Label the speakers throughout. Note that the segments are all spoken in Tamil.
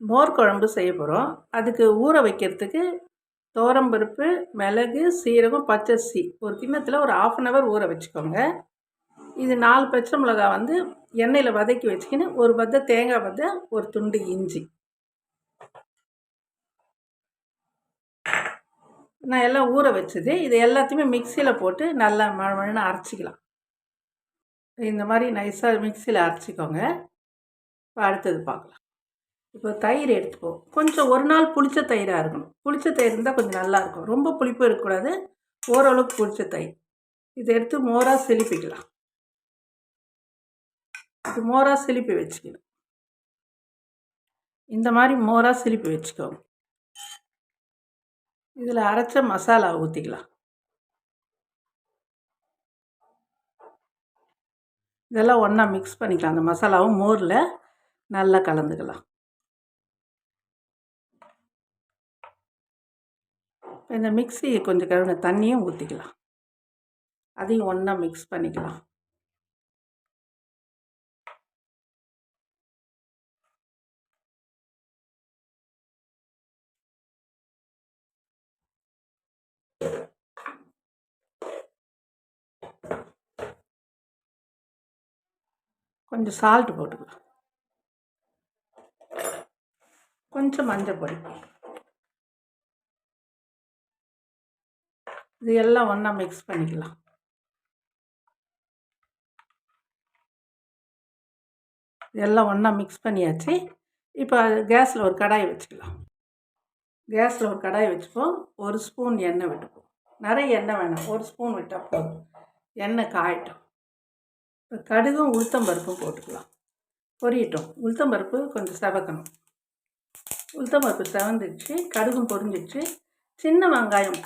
Speaker 1: மோர் குழம்பு செய்ய போகிறோம் அதுக்கு ஊற வைக்கிறதுக்கு தோரம்பருப்பு மிளகு சீரகம் பச்சரிசி. ஒரு கிண்ணத்தில் ஒரு ஆஃப் அன் ஹவர் ஊற வச்சுக்கோங்க. இது நாலு பச்சை மிளகா வந்து எண்ணெயில் வதக்கி வச்சுக்கின்னு ஒரு பத்த தேங்காய் பத்த ஒரு துண்டு இஞ்சி. நான் எல்லாம் ஊற வச்சது. இது எல்லாத்தையுமே மிக்சியில் போட்டு நல்லா மழமழன்னு அரைச்சிக்கலாம். இந்த மாதிரி நைஸாக மிக்சியில் அரைச்சிக்கோங்க. இப்போ அடுத்தது பார்க்கலாம். இப்போ தயிர் எடுத்துப்போம் கொஞ்சம் ஒரு நாள் புளிச்ச தயிராக இருக்கணும். புளிச்ச தயிர் இருந்தால் கொஞ்சம் நல்லாயிருக்கும் ரொம்ப புளிப்பு இருக்கக்கூடாது. ஓரளவுக்கு புளிச்ச தயிர். இதை எடுத்து மோராக செழிப்பிக்கலாம் இது மோராக செழிப்பி வச்சுக்கணும். இந்த மாதிரி மோராக செழிப்பி வச்சுக்கோங்க. இதில் அரைச்ச மசாலா ஊற்றிக்கலாம் இதெல்லாம் ஒன்றா மிக்ஸ் பண்ணிக்கலாம். அந்த மசாலாவும் மோரில் நல்லா கலந்துக்கலாம். இந்த மிக்ஸி கொஞ்சம் கழுவின தண்ணியும் ஊற்றிக்கலாம் அதையும் ஒன்றா மிக்ஸ் பண்ணிக்கலாம். கொஞ்சம் சால்ட் போட்டுக்கலாம். கொஞ்சம் மஞ்சள் பொடி. இது எல்லாம் ஒன்றா மிக்ஸ் பண்ணிக்கலாம். இதெல்லாம் ஒன்றா மிக்ஸ் பண்ணியாச்சு. இப்போ கேஸில் ஒரு கடாயை வச்சுக்கலாம். கேஸில் ஒரு கடாயை வச்சுப்போம். ஒரு ஸ்பூன் எண்ணெய் விட்டுப்போம். நிறைய எண்ணெய் வேணாம். ஒரு ஸ்பூன் விட்டால் போதும். எண்ணெய் காயட்டும். இப்போ கடுகும் உளுத்தம்பருப்பும் போட்டுக்கலாம். பொரியட்டும். உளுத்தம்பருப்பு கொஞ்சம் செவக்கணும். உளுத்தம்பருப்பு செவந்துச்சு கடுகும் பொரிஞ்சிச்சு சின்ன வெங்காயம்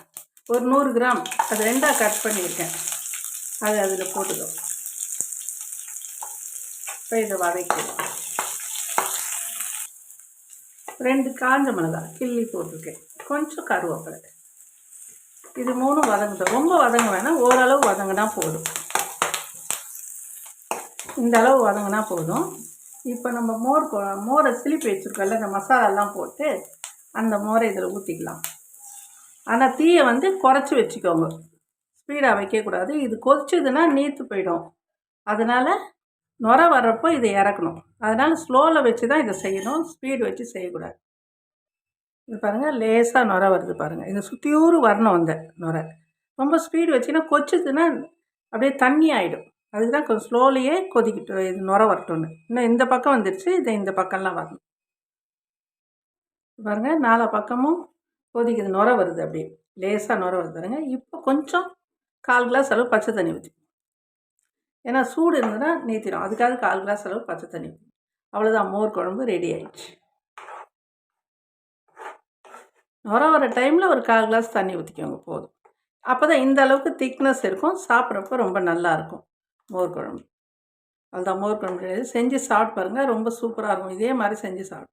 Speaker 1: ஒரு நூறு கிராம். அது ரெண்டாக கட் பண்ணியிருக்கேன். அது அதில் போட்டுக்கோ. இப்போ இதை வதக்கிடும் ரெண்டு காஞ்ச மிளகா கிள்ளி போட்டிருக்கேன். கொஞ்சம் கருவேப்பிலை. இது மூணும் வதங்கட்டும். ரொம்ப வதங்க வேணாம். ஓரளவு வதங்கினா போதும். இந்த அளவு வதங்கினா போதும். இப்போ நம்ம மோர் மோரை சிலிப்பி வச்சுருக்கோம்ல இந்த மசாலாலாம் போட்டு அந்த மோரை இதில் ஊற்றிக்கலாம் ஆனால் தீயை வந்து குறைச்சி வச்சுக்கோங்க. ஸ்பீடாக வைக்கக்கூடாது இது கொதிச்சதுன்னா நீத்து போயிடும். அதனால் நுர வர்றப்போ இதை இறக்கணும். அதனால் ஸ்லோவில் வச்சு தான் இதை செய்யணும். ஸ்பீடு வச்சு செய்யக்கூடாது. இது பாருங்கள் லேசாக நுர வருது பாருங்கள் இதை சுற்றியூறு வரணும் அந்த நுர. ரொம்ப ஸ்பீடு வச்சுன்னா கொச்சதுன்னா அப்படியே தண்ணி ஆகிடும் அதுக்கு தான் கொஞ்சம் ஸ்லோலியே கொதிக்கிட்டு இது நுர வரட்டும்னு. இன்னும் இந்த பக்கம் வந்துடுச்சு இதை இந்த பக்கம்லாம் வரணும். பாருங்கள் நாலா பக்கமும் கொதிக்குது நுர வருது அப்படியே லேசாக நுர வருது பாருங்க. இப்போ கொஞ்சம் கால் கிளாஸ் அளவு பச்சை தண்ணி ஊற்றி ஏன்னா சூடு இருந்ததுன்னா நீத்திடும் அதுக்காக கால் கிளாஸ் அளவு பச்சை தண்ணி ஊற்றி அவ்வளோதான் மோர் குழம்பு ரெடி ஆயிடுச்சு. நுர வர டைமில் ஒரு கால் கிளாஸ் தண்ணி ஊற்றிக்கோங்க போதும். அப்போ தான் இந்த அளவுக்கு திக்னஸ் இருக்கும். சாப்பிட்றப்ப ரொம்ப நல்லாயிருக்கும் மோர் குழம்பு. அதுதான் மோர் குழம்பு செஞ்சு சாப்பிட்டு பாருங்கள் ரொம்ப சூப்பராக இருக்கும். இதே மாதிரி செஞ்சு சாப்பிட்டு